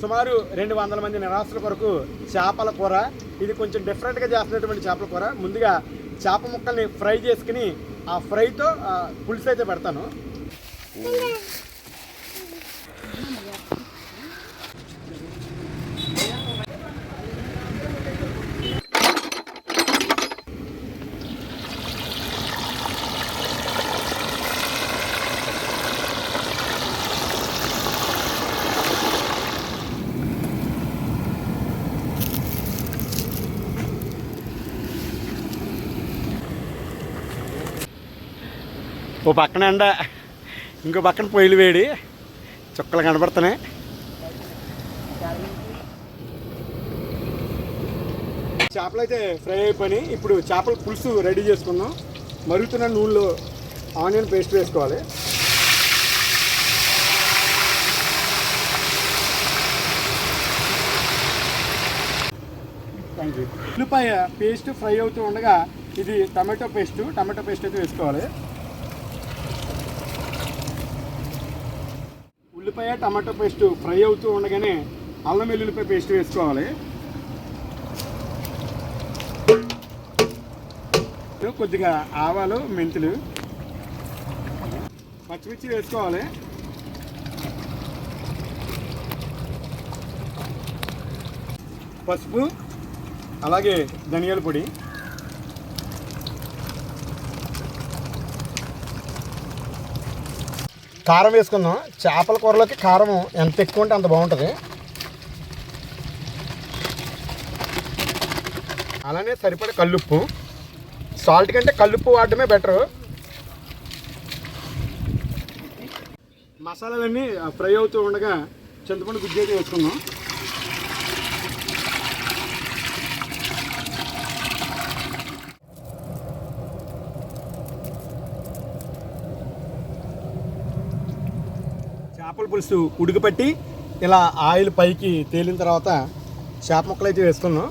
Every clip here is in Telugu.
సుమారు రెండు వందల మంది నిరాశల కొరకు చేపల కూర. ఇది కొంచెం డిఫరెంట్గా చేస్తున్నటువంటి చేపల కూర. ముందుగా చేప ముక్కల్ని ఫ్రై చేసుకుని ఆ ఫ్రైతో పులుసు అయితే పెడతాను. ఓ పక్కన ఎండ ఇంకో పక్కన పొయ్యిలు వేడి చుక్కలు కనబడుతున్నాయి. చేపలు అయితే ఫ్రై అయిపోయి ఇప్పుడు చేపల పులుసు రెడీ చేసుకుందాం. మరుగుతున్న నూనెలో ఆనియన్ పేస్ట్ వేసుకోవాలి. థ్యాంక్ యూ ఉల్లిపాయ పేస్ట్ ఫ్రై అవుతూ ఉండగా ఇది టమాటో పేస్ట్. టమాటో పేస్ట్ అయితే వేసుకోవాలి. ఉల్లిపాయ టమాటో పేస్ట్ ఫ్రై అవుతూ ఉండగానే అల్లం వెల్లుల్లిపాయ పేస్ట్ వేసుకోవాలి. కొద్దిగా ఆవాలు మెంతులు పచ్చిమిర్చి వేసుకోవాలి. పసుపు అలాగే ధనియాల పొడి. కారం వేసుకుందాం. చేపల కూరలోకి కారం ఎంత ఎక్కువ ఉంటే అంత బాగుంటుంది. అలానే సరిపడే కల్లుప్పు. సాల్ట్ కంటే కల్లుప్పు వాడడమే బెటరు మసాలాలన్నీ ఫ్రై అవుతూ ఉండగా చింతపండు గుజ్జు అయితే వేసుకుందాం. చేపల పులుసు ఉడికిపెట్టి ఇలా ఆయిల్ పైకి తేలిన తర్వాత చేప ముక్కలు అయితే వేసుకున్నాం.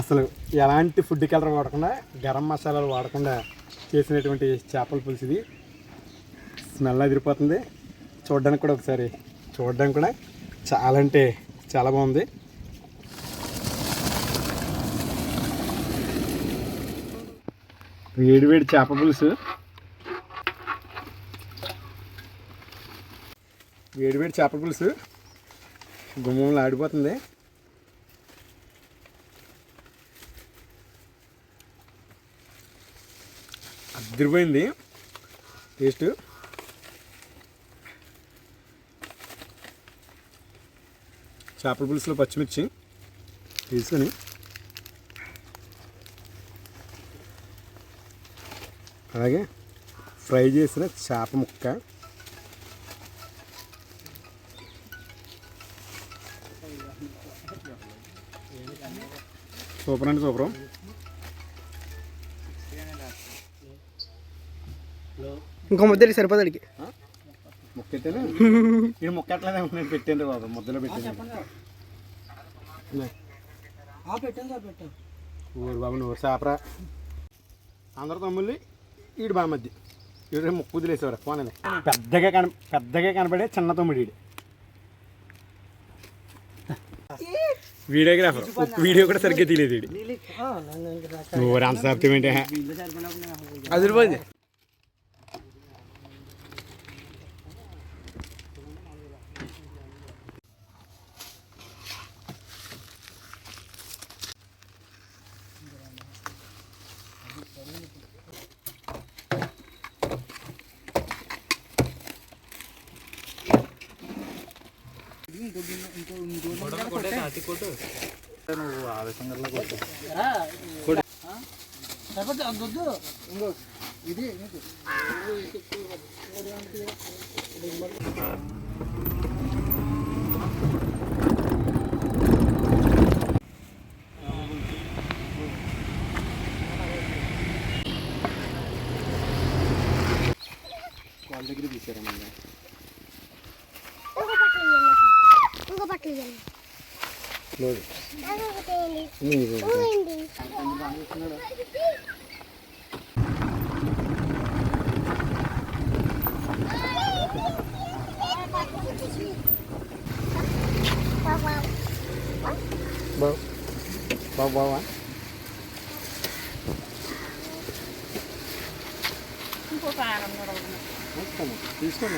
అసలు ఎలాంటి ఫుడ్ కలర్ వాడకుండా గరం మసాలాలు వాడకుండా చేసినటువంటి చేపల పులుసు ఇది. స్మెల్ అదిరిపోతుంది. చూడడానికి కూడా ఒకసారి చూడడానికి కూడా చాలా అంటే చాలా బాగుంది. వేడి వేడి చేప పులుసు. వేడి వేడి చేప పులుసు. గుమ్మంలో ఆడిపోతుంది. అదిరిపోయింది టేస్ట్. చేపల పులుసులో పచ్చిమిర్చి తీసుకొని అలాగే ఫ్రై చేసిన చేప ముక్క. సూపర్ అండి సూపర్. ఇంకో ముద్దలు సరిపోతాడికి ముక్క పెట్టాను ఇది ముక్క ఎట్లా నేను పెట్టాను బాబు ముద్దలో పెట్టాను ఊరు బాబు నూరు చేపరా. అందరు తమ్ముళ్ళి. ఈడు బామద్ది ఈడు ముక్కు వదిలేసేవారు పోనీ పెద్దగా కన పెద్దగా కనబడే చిన్న తమ్ముడు ఈడు. వీడియోగ్రాఫర్. ఒక్క వీడియో కూడా సరిగ్గా తీయలేదు ఈడు. ఊరు అంత సాప్తం ఏంటి అదిరిపోయింది వాళ్ళ దగ్గర తీసారమ్మా ఇంకో బట్టలు ఇవ్వండి ఇంకో బట్టలు ఇవ్వండి లేదు బావు బావు బావా వస్తాము తీసుకోండి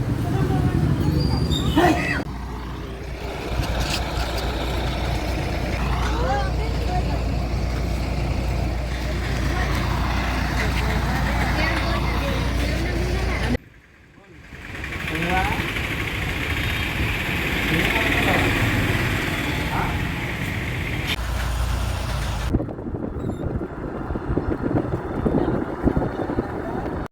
はい。